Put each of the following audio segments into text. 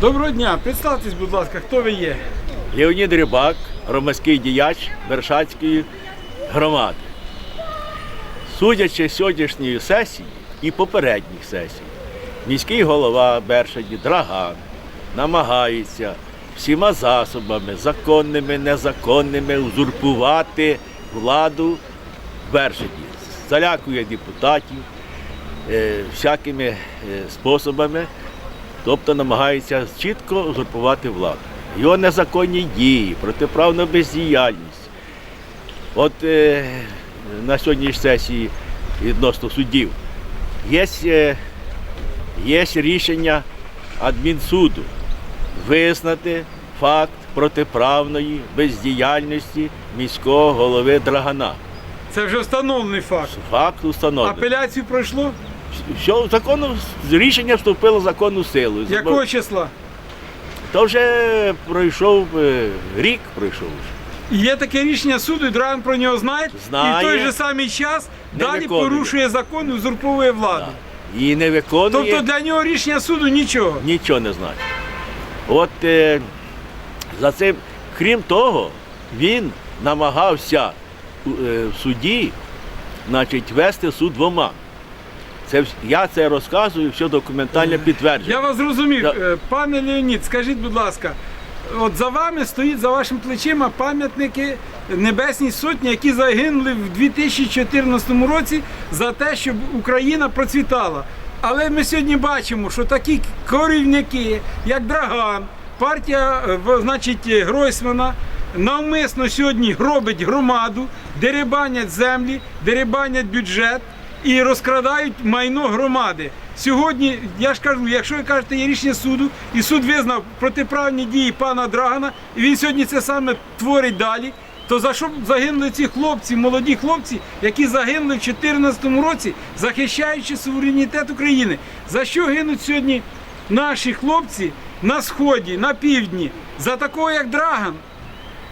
Доброго дня, представтесь, будь ласка, хто ви є? Леонід Рибак, громадський діяч Бершацької громади. Судячи з сьогоднішньої сесії і попередніх сесій, міський голова Бершаді Драган намагається всіма засобами, законними, незаконними, узурпувати владу в Бершаді. Залякує депутатів е, всякими е, способами, тобто намагається чітко узурпувати владу. Його незаконні дії, протиправна бездіяльність. От е, на сьогоднішній сесії відносно суддів є, е, є рішення адмінсуду визнати факт протиправної бездіяльності міського голови Драгана. Це вже встановлений факт. Факт установлений. Апеляцію пройшло? Що закону рішення вступило в законну силу. Якого числа? То вже пройшов е, рік пройшов. І Є таке рішення суду, і Драган про нього знає, Знає. і в той же самий час Не далі виконує. порушує закон і узурповує владу. І не виконує. Тобто для нього рішення суду нічого. нічого не значить. От е, за цим, крім того, він намагався е, в суді значить, вести суд двома. Це, я це розказую, все документально підтверджено. Я вас зрозумів. Да. Е, Пане Леонід, скажіть, будь ласка, от за вами стоїть за вашими плечима пам'ятники Небесній Сотні, які загинули в 2014 році за те, щоб Україна процвітала. Але ми сьогодні бачимо, що такі корівники, як Драган, партія е, значить, е, Гройсмана, навмисно сьогодні гробить громаду, дерибанять землі, дерибанять бюджет і розкрадають майно громади. Сьогодні, я ж кажу, якщо ви кажете, є рішення суду, і суд визнав протиправні дії пана Драгана, і він сьогодні це саме творить далі. То за що загинули ці хлопці, молоді хлопці, які загинули в 2014 році, захищаючи суверенітет України? За що гинуть сьогодні наші хлопці на сході, на півдні? За такого як Драган?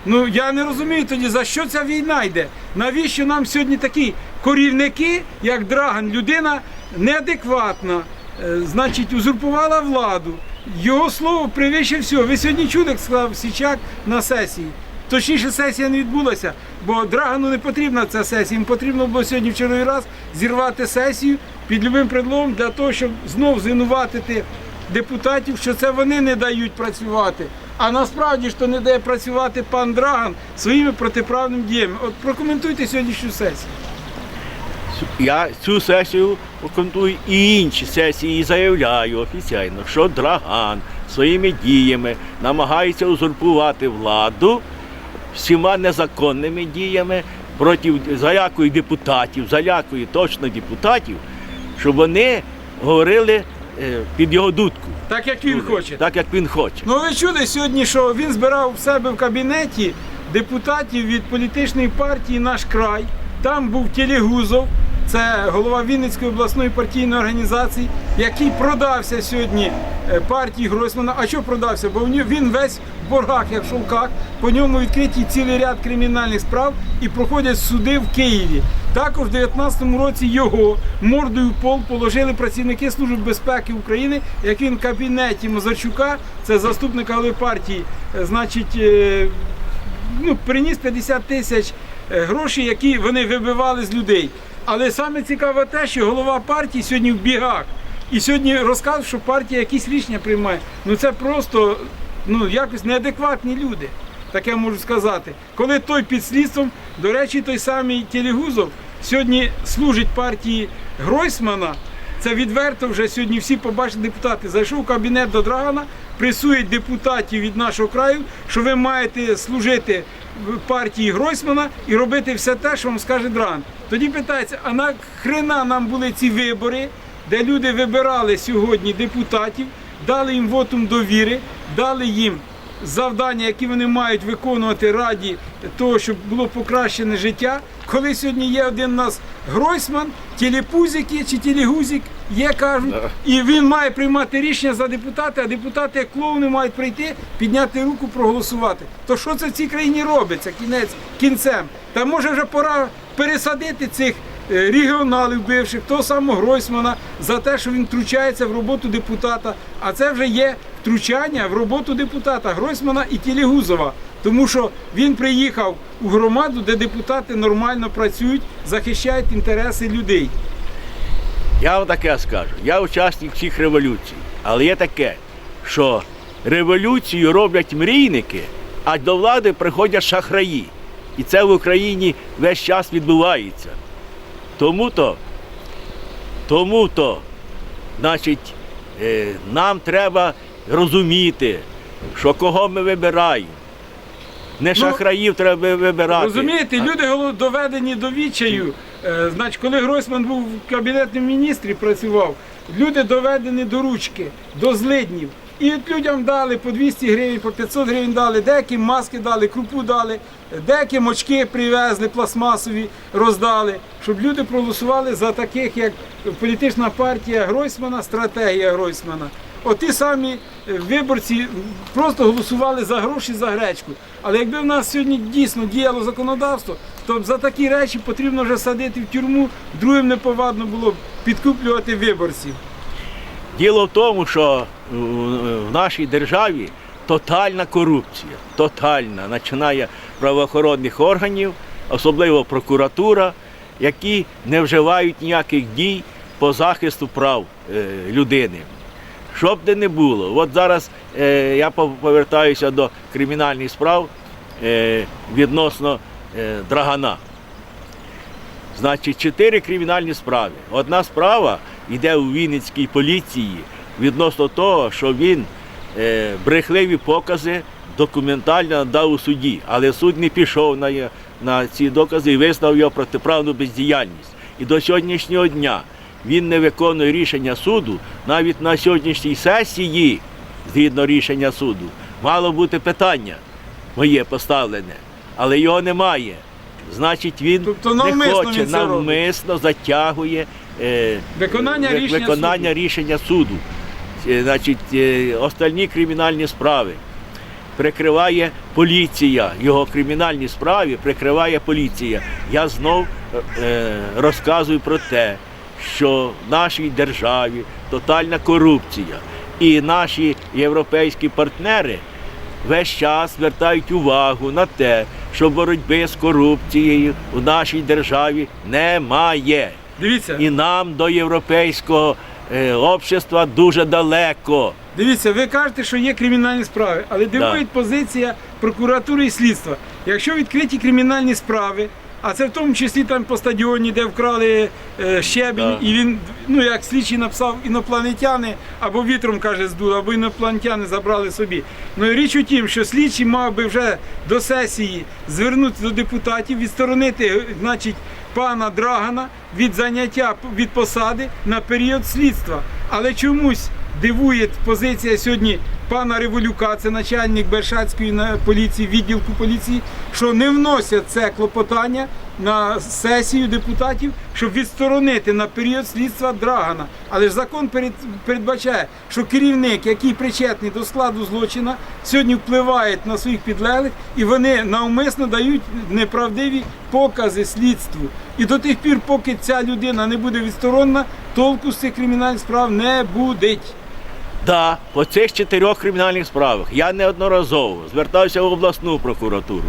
Ну я не розумію тоді, за що ця війна йде. Навіщо нам сьогодні такі корівники, як Драган, людина неадекватна, е, значить, узурпувала владу. Його слово превище всього. Ви сьогодні чули, як сказав Січак на сесії. Точніше, сесія не відбулася, бо Драгану не потрібна ця сесія. Їм потрібно було сьогодні в черговий раз зірвати сесію під любим предлогом для того, щоб знов звинуватити депутатів, що це вони не дають працювати. А насправді ж то не дає працювати пан Драган своїми протиправними діями. От прокоментуйте сьогоднішню сесію. Я цю сесію прокоментую і інші сесії і заявляю офіційно, що Драган своїми діями намагається узурпувати владу всіма незаконними діями проти залякує депутатів, залякує точно депутатів, щоб вони говорили е, під його дудку, Так як він хоче. так як він хоче. Ну ви чули сьогодні, що він збирав в себе в кабінеті депутатів від політичної партії Наш край. Там був Телегузов, це голова Вінницької обласної партійної організації, який продався сьогодні е, партії Гройсмана. А що продався? Бо він весь в боргах, як в шовках, по ньому відкриті цілий ряд кримінальних справ і проходять суди в Києві. Також в 2019 році його мордою пол положили працівники Служби безпеки України, як він в кабінеті Мазарчука, це заступник голови партії, е, значить, е, ну, приніс 50 тисяч грошей, які вони вибивали з людей. Але саме цікаве те, що голова партії сьогодні в бігах. І сьогодні розказує, що партія якісь рішення приймає. Ну це просто ну, якось неадекватні люди. Таке можу сказати. Коли той під слідством, до речі, той самий Телегузов сьогодні служить партії Гройсмана. Це відверто вже сьогодні всі побачили депутати. Зайшов в кабінет до Драгана, пресують депутатів від нашого краю, що ви маєте служити партії Гройсмана і робити все те, що вам скаже Драган. Тоді питається, а на хрена нам були ці вибори, де люди вибирали сьогодні депутатів, дали їм вотум довіри, дали їм завдання, які вони мають виконувати раді того, щоб було покращене життя. Коли сьогодні є один у нас Гройсман, телепузики чи телегузик, є кажуть, і він має приймати рішення за депутати, а депутати, як клоуни, мають прийти, підняти руку, проголосувати. То що це в цій країні робиться? Кінець кінцем. Та може вже пора пересадити цих е, регіоналів бивших, того самого Гройсмана, за те, що він втручається в роботу депутата. А це вже є втручання в роботу депутата Гройсмана і Тілігузова. Тому що він приїхав у громаду, де депутати нормально працюють, захищають інтереси людей. Я вам таке скажу. Я учасник всіх революцій. Але є таке, що революцію роблять мрійники, а до влади приходять шахраї. І це в Україні весь час відбувається. Тому-то, тому-то, значить, е, нам треба розуміти, що кого ми вибираємо. Не шахраїв треба вибирати. Розумієте, люди доведені до відчаю. Е, Значить, коли Гройсман був в кабінетному міністрі, працював, люди доведені до ручки, до злиднів. І от людям дали по 200 гривень, по 500 гривень дали, деяким маски дали, крупу дали, деяким очки привезли, пластмасові роздали, щоб люди проголосували за таких, як політична партія Гройсмана, стратегія Гройсмана. От ті самі е, виборці просто голосували за гроші за гречку. Але якби в нас сьогодні дійсно діяло законодавство, то за такі речі потрібно вже садити в тюрму, другим неповадно було б підкуплювати виборців. Діло в тому, що е, в нашій державі тотальна корупція, тотальна, починає правоохоронних органів, особливо прокуратура, які не вживають ніяких дій по захисту прав е, людини. Що б де не було, от зараз е, я повертаюся до кримінальних справ е, відносно е, Драгана. Значить, чотири кримінальні справи. Одна справа йде у Вінницькій поліції відносно того, що він е, брехливі покази документально надав у суді, але суд не пішов на, на ці докази і визнав його протиправну бездіяльність. І до сьогоднішнього дня він не виконує рішення суду навіть на сьогоднішній сесії, згідно рішення суду, мало бути питання моє поставлене, але його немає. Значить, він Тобто не хоче, він навмисно затягує е, Виконання ви- рішення виконання суду. рішення суду. Е, Значить, е, остальні кримінальні справи прикриває поліція. Його кримінальні справи прикриває поліція. Я знов е, розказую про те, що в нашій державі тотальна корупція. І наші європейські партнери весь час звертають увагу на те, що боротьби з корупцією у нашій державі немає. Дивіться, І нам до європейського е, общества дуже далеко. дивіться, ви кажете, що є кримінальні справи, але дивує позиція прокуратури і слідства. Якщо відкриті кримінальні справи, а це в тому числі там по стадіоні, де вкрали е, щебінь, Да. і він, ну як слідчий написав, інопланетяни або вітром каже здуло, або інопланетяни забрали собі. Ну і річ у тім, що слідчий мав би вже до сесії звернутися до депутатів, відсторонити, значить, пана Драгана від заняття від посади на період слідства. Але чомусь дивує позиція сьогодні пана Революка, це начальник Бершацької поліції, відділку поліції, що не вносять це клопотання на сесію депутатів, щоб відсторонити на період слідства Драгана. Але ж закон передбачає, що керівник, який причетний до складу злочина, сьогодні впливає на своїх підлеглих, і вони навмисно дають неправдиві покази слідству. І до тих пір, поки ця людина не буде відсторонена, толку з цих кримінальних справ не буде. Да, по цих чотирьох кримінальних справах я неодноразово звертався в обласну прокуратуру,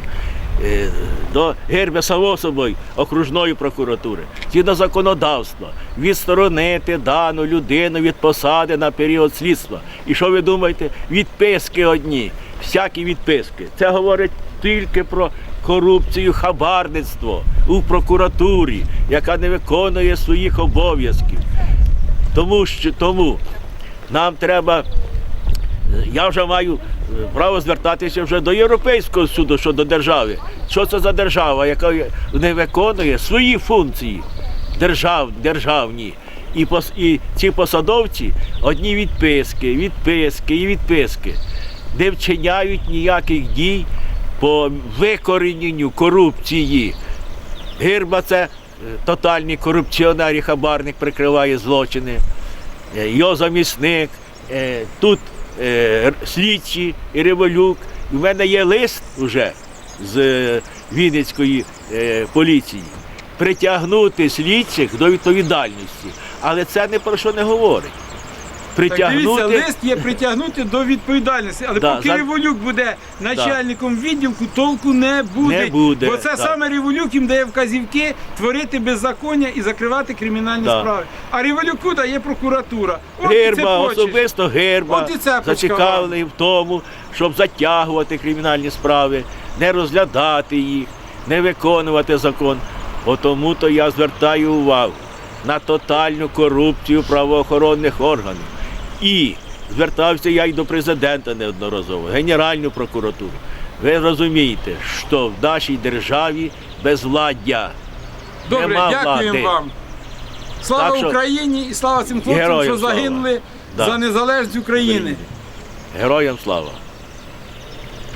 е, до Гербя само собою окружної прокуратури, згідно законодавства, відсторонити дану людину від посади на період слідства. І що ви думаєте? Відписки одні, всякі відписки. Це говорить тільки про корупцію, хабарництво у прокуратурі, яка не виконує своїх обов'язків. Тому що тому нам треба. Я вже маю е, право звертатися вже до Європейського суду щодо держави. Що це за держава, яка не виконує свої функції держав, державні. І, пос, і ці посадовці одні відписки, відписки і відписки не вчиняють ніяких дій по викорененню корупції. Гирба це е, тотальний корупціонер і хабарник прикриває злочини. Е, Його замісник, е, тут е, слідчі і революк. У мене є лист уже з Вінницької поліції притягнути слідчих до відповідальності. Але це не про що не говорить. Так дивіться, лист є притягнути до відповідальності, але Да, поки за- Революк буде начальником відділку, толку не буде. Не буде, Бо це так. саме Революк їм дає вказівки творити беззаконня і закривати кримінальні Да. справи. А Революку дає прокуратура. От і Герба, особисто герба, От і зацікавлений в тому, щоб затягувати кримінальні справи, не розглядати їх, не виконувати закон. Тому то я звертаю увагу на тотальну корупцію правоохоронних органів. І звертався я й до президента неодноразово, Генеральну прокуратуру. Ви розумієте, що в нашій державі безвладдя. Добре, Нема дякуємо влади. вам. Слава Так що- Україні і слава цим хлопцям, Героям що слава. загинули Да. за незалежність України. Героям слава!